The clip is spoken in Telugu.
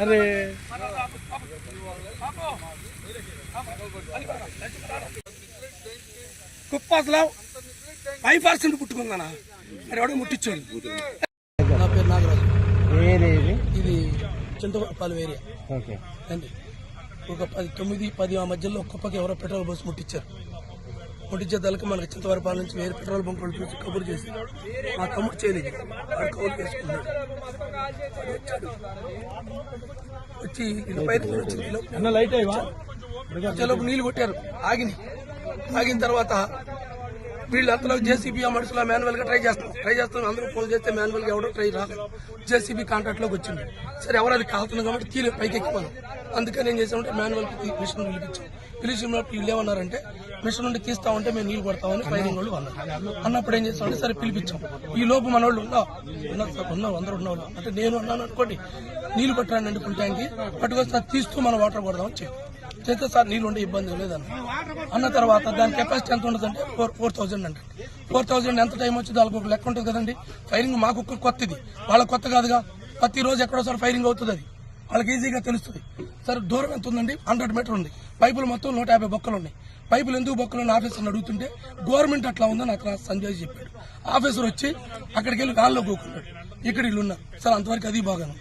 అరే. కుప్పాసలో ఫైవ్ పర్సెంట్ పుట్టుకుందనా మరి ఎవడో ముట్టించాడు. నా పేరు నాగరాజు. ఇది? చింతపాలెం ఏరియా. ఓకే. అండి ఒక పది తొమ్మిది పది ఆ మధ్యలో కుప్పకి ఎవరో పెట్రోల్ బస్ ముట్టించారు. దానికి మనకి చింతవరపాలెం నుంచి వేరే పెట్రోల్ బంకులు చూసి కబురు చేసి మా తమ్ముడు చేయలేదు. వాడు కబురు చేసుకున్నాడు. వచ్చి లైట్ అయ్యవా? వచ్చేలోపు నీళ్ళు కొట్టారు. ఆగిని. ఆగిన తర్వాత వీళ్ళు అంతలో జేసీబీ ఆ మనుషులు మాన్యువల్గా ట్రై చేస్తాం ట్రై చేస్తాం అందరూ ఫోన్ చేస్తే మాన్యువల్గా ఎవడో ట్రై రాలేదు జేసీబీ కాంట్రాక్ట్లోకి వచ్చింది. సరే ఎవరు అది కాలుతుంది కాబట్టి తీరు పైకి ఎక్కిపోను. అందుకని ఏం చేసామంటే మాన్యువల్ మిషన్ పిలిపించాం. పిలిచినప్పుడు వీళ్ళు ఏమన్నారంటే మిషన్ నుండి తీస్తామంటే మేము నీళ్ళు కొడతామని ఫైరింగ్ వాళ్ళు అన్నారు. అన్నప్పుడు ఏం చేస్తామంటే సరే పిలిపించాం. ఈ లోపు మన వాళ్ళు ఉన్నా ఉన్నారు సార్ ఉన్నారు అందరూ ఉన్న వాళ్ళు అంటే నేను అన్నాను అనుకోండి నీళ్ళు పట్టరానండి ఫుల్ ట్యాంక్ పట్టుకొస్తే తీస్తూ మనం వాటర్ కొడదామని చెప్పి చేస్తే సార్ నీళ్ళు ఉండే ఇబ్బంది లేదన్న. అన్న తర్వాత దాని కెపాసిటీ ఎంత ఉండదంటే అంటే ఫోర్ ఫోర్ థౌసండ్ అంటే. ఫోర్ థౌసండ్ ఎంత టైం వచ్చి దానికి ఒక లెక్క ఉంటుంది కదండి. ఫైరింగ్ మాకు కొత్తది. వాళ్ళ కొత్త కాదుగా. ప్రతిరోజు ఎక్కడో ఎక్కడోసారి ఫైరింగ్ అవుతుంది అది. వాళ్ళకి ఈజీగా తెలుస్తుంది. సార్ దూరం ఎంత ఉందండి? హండ్రెడ్ మీటర్ ఉంది. పైపులు మొత్తం నూట యాభై బొక్కలు ఉన్నాయి. పైపులు ఎందుకు బొక్కలు ఆఫీసర్ని అడుగుతుంటే గవర్నమెంట్ అట్లా ఉందని నాకు సంజయ్ చెప్పాడు. ఆఫీసర్ వచ్చి అక్కడికి వెళ్ళి గాల్లో కూకున్నాడు. ఇక్కడ వీళ్ళు ఉన్నారు. సార్ అంతవరకు అది బాగాను